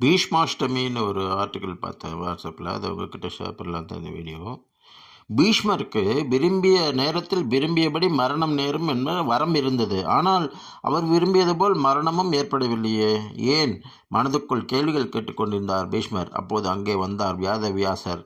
பீஷ்மாஷ்டமின்னு ஒரு ஆர்டிக்கல் பார்த்தேன் வாட்ஸ்அப்பில் அதை உங்ககிட்ட ஷேர் பண்ணலாம் தான் இந்த வீடியோ பீஷ்மருக்கு விரும்பிய நேரத்தில் விரும்பியபடி மரணம் நேரும் என்ற வரம் இருந்தது. ஆனால் அவர் விரும்பியது போல் மரணமும் ஏற்படவில்லையே. ஏன்? மனதுக்குள் கேள்விகள் கேட்டுக்கொண்டிருந்தார் பீஷ்மர். அப்போது அங்கே வந்தார் வியாத வியாசர்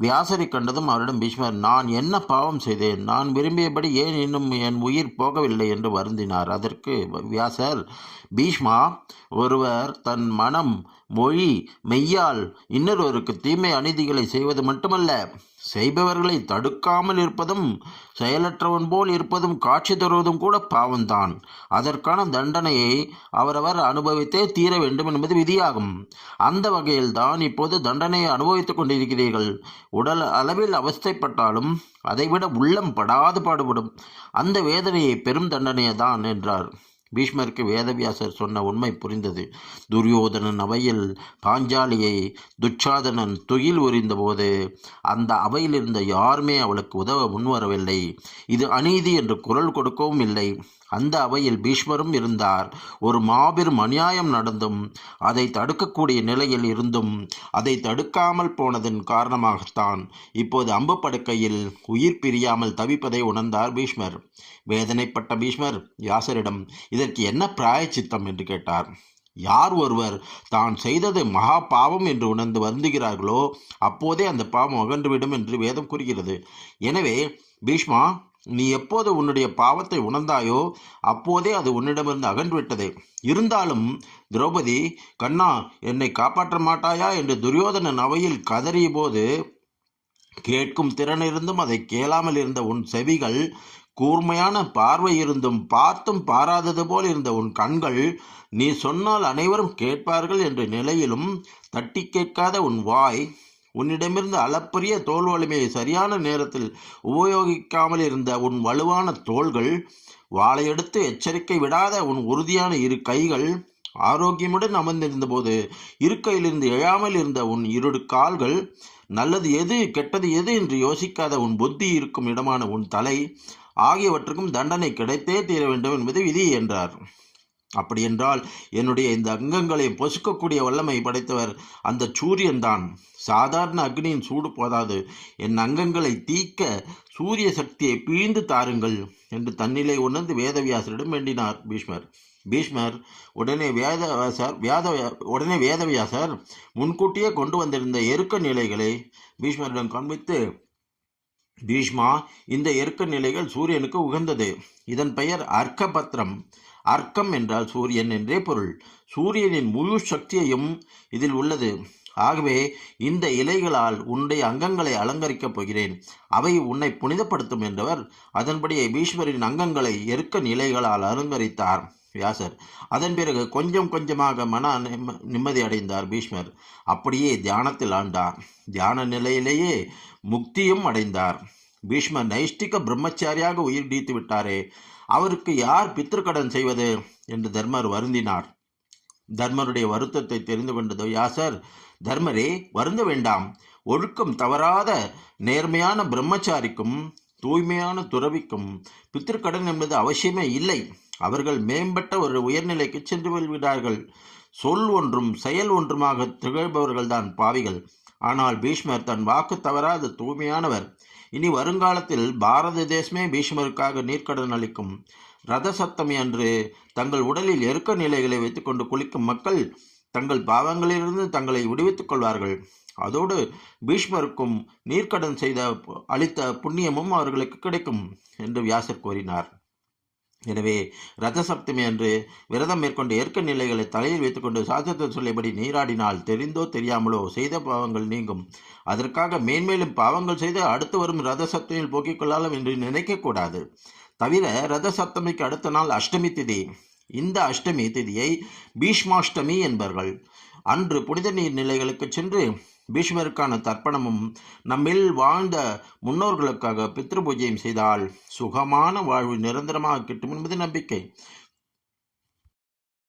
வியாசரை கண்டதும் அவரிடம் பீஷ்மர் நான் என்ன பாவம் செய்தேன்? நான் விரும்பியபடி ஏன் இன்னும் என் உயிர் போகவில்லை? என்று வருந்தினார். அதற்கு வியாசர் பீஷ்மா ஒருவர் தன் மனம் மொழி மெய்யால் இன்னொருவருக்கு தீமை அநீதிகளை செய்வது மட்டுமல்ல செய்பவர்களை தடுக்காமல் இருப்பதும் செயலற்றவன் போல் இருப்பதும் காட்சி தருவதும் கூட பாவம்தான். அதற்கான தண்டனையை அவரவர் அனுபவித்தே தீர வேண்டும் என்பது விதியாகும். அந்த வகையில்தான் இப்போது தண்டனையை அனுபவித்துக் கொண்டிருக்கிறீர்கள். உடல் அளவில் அவஸ்தைப்பட்டாலும் அதைவிட உள்ளம் படாது பாடுபடும். அந்த வேதனையை பெரும் தண்டனையை தான் என்றார். பீஷ்மருக்கு வேதவியாசர் சொன்ன உண்மை புரிந்தது. துரியோதனன் அவையில் பாஞ்சாலியை துச்சாதனன் துயில் உரிந்தபோது அந்த அவையில் இருந்த யாருமே அவளுக்கு உதவ முன்வரவில்லை. இது அநீதி என்று குரல் கொடுக்கவும் இல்லை. அந்த அவையில் பீஷ்மரும் இருந்தார். ஒரு மாபெரும் அநியாயம் நடந்தும் அதை தடுக்கக்கூடிய நிலையில் இருந்தும் அதை தடுக்காமல் போனதன் காரணமாகத்தான் இப்போது அம்பு படுக்கையில் உயிர் பிரியாமல் தவிப்பதை உணர்ந்தார் பீஷ்மர். வேதனைப்பட்ட பீஷ்மர் யாசரிடம் இதற்கு என்ன பிராயச்சித்தம்? என்று கேட்டார். யார் ஒருவர் தான் செய்தது மகா பாவம் என்று உணர்ந்து வருந்துகிறார்களோ அப்போதே அந்த பாவம் அகன்றுவிடும் என்று வேதம் கூறுகிறது. எனவே பீஷ்மா நீ எப்போது உன்னுடைய பாவத்தை உணர்ந்தாயோ அப்போதே அது உன்னிடமிருந்து அகன்றுவிட்டது. இருந்தாலும் திரௌபதி கண்ணா என்னை காப்பாற்ற மாட்டாயா? என்று துரியோதனன் அவையில் கதறிய போது கேட்கும் திறன் இருந்தும் அதை கேளாமல் இருந்த உன் செவிகள் கூர்மையான பார்வை இருந்தும் பார்த்தும் பாராதது போல் இருந்த உன் கண்கள் நீ சொன்னால் அனைவரும் கேட்பார்கள் என்ற நிலையிலும் தட்டி கேட்காத உன் வாய் உன்னிடமிருந்து அளப்பரிய தோல் வலிமையை சரியான நேரத்தில் உபயோகிக்காமல் இருந்த உன் வலுவான தோள்கள் வாழையெடுத்து எச்சரிக்கை விடாத உன் உறுதியான இரு கைகள் ஆரோக்கியமுடன் அமர்ந்திருந்த போது இருக்கையிலிருந்து எழாமல் இருந்த உன் இருடு கால்கள் நல்லது எது கெட்டது எது என்று யோசிக்காத உன் புத்தி இருக்கும் இடமான உன் தலை ஆகியவற்றுக்கும் தண்டனை கிடைத்தே தீர வேண்டும் என்பது விதி என்றார். அப்படியென்றால் என்னுடைய இந்த அங்கங்களை பொசுக்கக்கூடிய வல்லமை படைத்தவர் அந்த சூரியன்தான். சாதாரண அக்னியின் சூடு போதாது. என் அங்கங்களை தீக்க சூரிய சக்தியை பிழிந்து தாருங்கள் என்று தன்னிலை உணர்ந்து வேதவியாசரிடம் வேண்டினார் பீஷ்மர். பீஷ்மர் உடனே வேதவியாசர் வேத உடனே வேதவியாசர் முன்கூட்டியே கொண்டு வந்திருந்த எருக்க நிலைகளை பீஷ்மரிடம் காண்பித்து பீஷ்மா இந்த எருக்க நிலைகள் சூரியனுக்கு உகந்தது. இதன் பெயர் அர்க்கபத்திரம் அர்க்கம் என்றால் சூரியன் என்றே பொருள். சூரியனின் முழு சக்தியையும் இதில் உள்ளது. ஆகவே இந்த இலைகளால் உன்னுடைய அங்கங்களை அலங்கரிக்கப் போகிறேன். அவை உன்னை புனிதப்படுத்தும் என்றவர் அதன்படியே பீஷ்மரின் அங்கங்களை எருக்க நிலைகளால் அலங்கரித்தார். வியாசர். அதன் பிறகு கொஞ்சம் கொஞ்சமாக மன நிம்மதி அடைந்தார் பீஷ்மர். அப்படியே தியானத்தில் ஆண்டார். தியான நிலையிலேயே முக்தியும் அடைந்தார். பீஷ்ம நைஷ்டிக பிரம்மச்சாரியாக உயிர் நீத்து விட்டாரே அவருக்கு யார் பித்திருக்கடன் செய்வது? என்று தர்மர் வருந்தினார். தர்மருடைய வருத்தத்தை தெரிந்து கொண்டது யாசர் தர்மரே வருந்த வேண்டாம். ஒழுக்கம் தவறாத நேர்மையான பிரம்மச்சாரிக்கும் தூய்மையான துறவிக்கும் பித்திருக்கடன் என்பது அவசியமே இல்லை. அவர்கள் மேம்பட்ட ஒரு உயர்நிலைக்கு சென்று விடுகிறார்கள். சொல் ஒன்றும் செயல் ஒன்றுமாக திகழ்பவர்கள்தான் பாவிகள். ஆனால் பீஷ்மர் தன் வாக்கு தவறாத தூய்மையானவர். இனி வருங்காலத்தில் பாரத தேசமே பீஷ்மருக்காக நீர்க்கடன் அளிக்கும் ரத சப்தமி அன்று தங்கள் உடலில் எருக்க நிலைகளை வைத்துக்கொண்டு குளிக்கும் மக்கள் தங்கள் பாவங்களிலிருந்து தங்களை விடுவித்துக் கொள்வார்கள். அதோடு பீஷ்மருக்கும் நீர்க்கடன் செய்த அளித்த புண்ணியமும் அவர்களுக்கு கிடைக்கும் என்று வியாசர் கூறினார். எனவே ரத சப்தமி அன்று விரதம் மேற்கொண்டு ஏற்க நிலைகளை தலையில் வைத்துக்கொண்டு சாஸ்திரத்தை சொல்லியபடி நீராடினால் தெரிந்தோ தெரியாமலோ செய்த பாவங்கள் நீங்கும். அதற்காக மேன்மேலும் பாவங்கள் செய்து அடுத்து வரும் ரத சப்தமியில் போக்கிக் கொள்ளலாம் என்று நினைக்கக்கூடாது தவிர ரத சப்தமிக்கு அடுத்த நாள் அஷ்டமி திதி. இந்த அஷ்டமி திதியை பீஷ்மாஷ்டமி என்பார்கள் அன்று புனித நீர் நிலைகளுக்கு சென்று பீஷ்மருக்கான தர்ப்பணமும் நம்மில் வாழ்ந்த முன்னோர்களுக்காக பித்ரு பூஜையும் செய்தால் சுகமான வாழ்வு நிரந்தரமாக கிட்டும் என்பது நம்பிக்கை.